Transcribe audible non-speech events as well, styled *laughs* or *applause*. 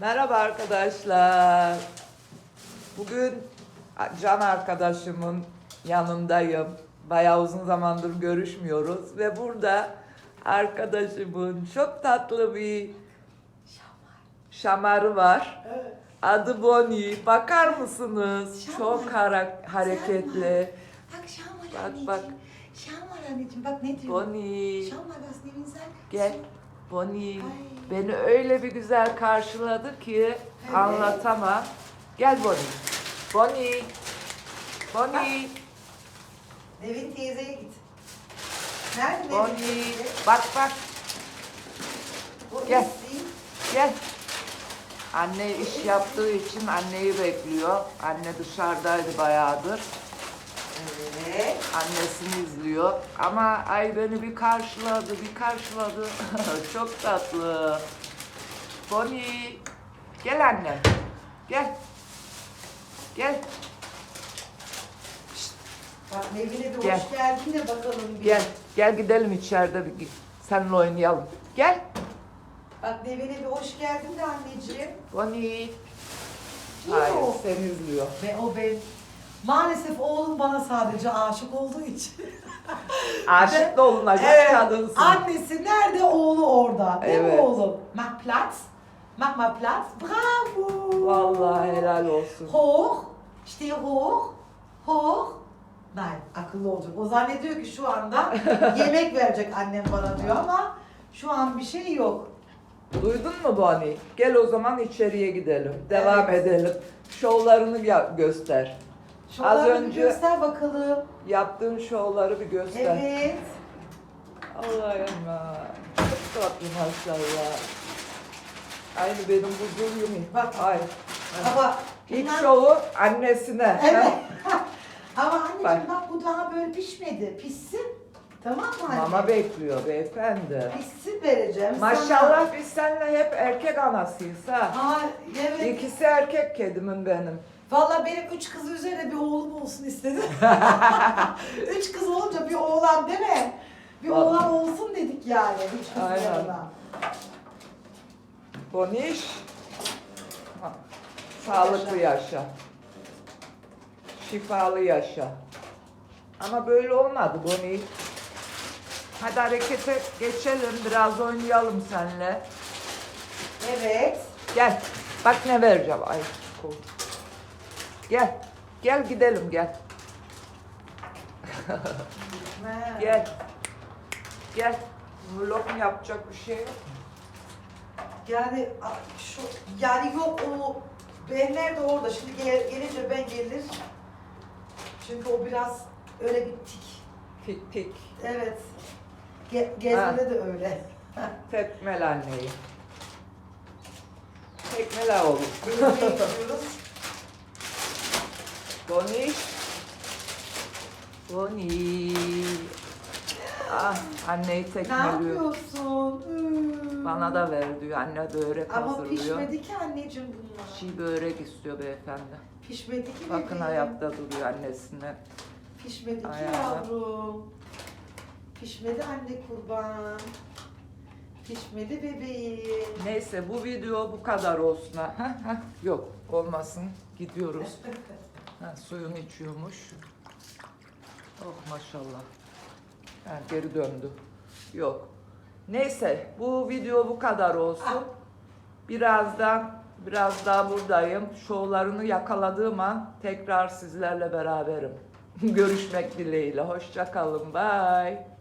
Merhaba arkadaşlar. Bugün can arkadaşımın yanındayım. Bayağı uzun zamandır görüşmüyoruz ve burada arkadaşımın çok tatlı bir şamarı var. Evet. Adı Bonnie. Bakar mısınız? Şamar. Çok hareketli. Bak Şamar Bak, anneciğim. bak. Şamar anneciğim bak ne diyor? Bonnie. Şamar sen? Gel. Bonnie. Beni öyle bir güzel karşıladı ki anlatamam. Gel Bonnie. Bonnie. Bonnie. Nevin teyzeye git. Nerede Nevin Bonnie. teyze? Bak bak. O Gel. isteği. Gel. Anne iş yaptığı için anneyi bekliyor. Anne dışarıdaydı bayağıdır. Evet. Annesini izliyor. Ama ay beni bir karşıladı, bir karşıladı. *laughs* Çok tatlı. Bonnie. Gel anne. Gel. Gel. Bak Nevin'e bir Gel. hoş geldin de bakalım bir. Gel. Gel gidelim içeride bir seninle oynayalım. Gel. Bak Nevin'e bir hoş geldin de anneciğim. Bonnie. Yok. Hayır, seni izliyor. Ve o ben maalesef oğlum bana sadece aşık olduğu için. *laughs* Aşık da olunacak Evet, kadınsın. Annesi nerede oğlu orada. Değil mi Evet. oğlum? Mach Platz. Mach mal Platz. Bravo. Vallahi helal olsun. Hoch. Steh hoch. Hoch. Nein, akıllı olacak. O zannediyor ki şu anda *laughs* yemek verecek annem bana diyor ama şu an bir şey yok. Duydun mu Bonnie? Gel o zaman içeriye gidelim. Devam Evet. edelim. Şovlarını göster. Az önce- göster bakalım. Yaptığın şovları bir göster. Evet. Allah'ım ya. Çok tatlı maşallah. Aynı benim huzur gibi. Bak. Ay. Ama İlk bunlar- şovu annesine. Evet. *laughs* Ama anneciğim Bak. bak. bu daha böyle pişmedi. Pişsin. Tamam mı anne? Mama bekliyor beyefendi. Pişsin vereceğim sana. Maşallah biz seninle hep erkek anasıyız ha. Aa, evet. İkisi erkek kedimin benim. Valla benim üç kız üzerine bir oğlum olsun istedim. *laughs* üç kız olunca bir oğlan mi? Bir Vallahi. oğlan olsun dedik yani üç kız Aynen. yanına. Boniş. Ha, Sağlıklı yaşa. Şifalı yaşa. Ama böyle olmadı Boni. Hadi harekete geçelim. Biraz oynayalım seninle. Evet. Gel. Bak ne vereceğim. Ay. kol. Gel. Gel gidelim gel. Gel. Gel. Vlog mu yapacak bir şey yok. Yani a- şu yani yok o benler de orada. Şimdi gel, gelince ben gelir. Çünkü o biraz öyle bir tik. Tik tik. Evet. Ge- gezmede de öyle. *laughs* Tekmel anneyi. Tekmele oğlum. Gezmeye gidiyoruz. *laughs* Boniş. Boni. Ah anneyi Ne tekmeliyor. yapıyorsun? Hmm. Bana da ver diyor. Anne börek Ama hazırlıyor. pişmedi ki anneciğim bunlar. Çiğ börek istiyor beyefendi. Pişmedi ki Bakın bebeğim. ayakta duruyor annesine. Pişmedi ki Ayağına. yavrum. Pişmedi anne kurban. Pişmedi bebeğim. Neyse bu video bu kadar olsun. ha. Heh, heh. Yok olmasın. Gidiyoruz. *laughs* Ha, suyunu içiyormuş. Oh maşallah. Ha, geri döndü. Yok. Neyse bu video bu kadar olsun. Birazdan biraz daha buradayım. Şovlarını yakaladığım an tekrar sizlerle beraberim. *laughs* Görüşmek dileğiyle. Hoşça kalın. Bye.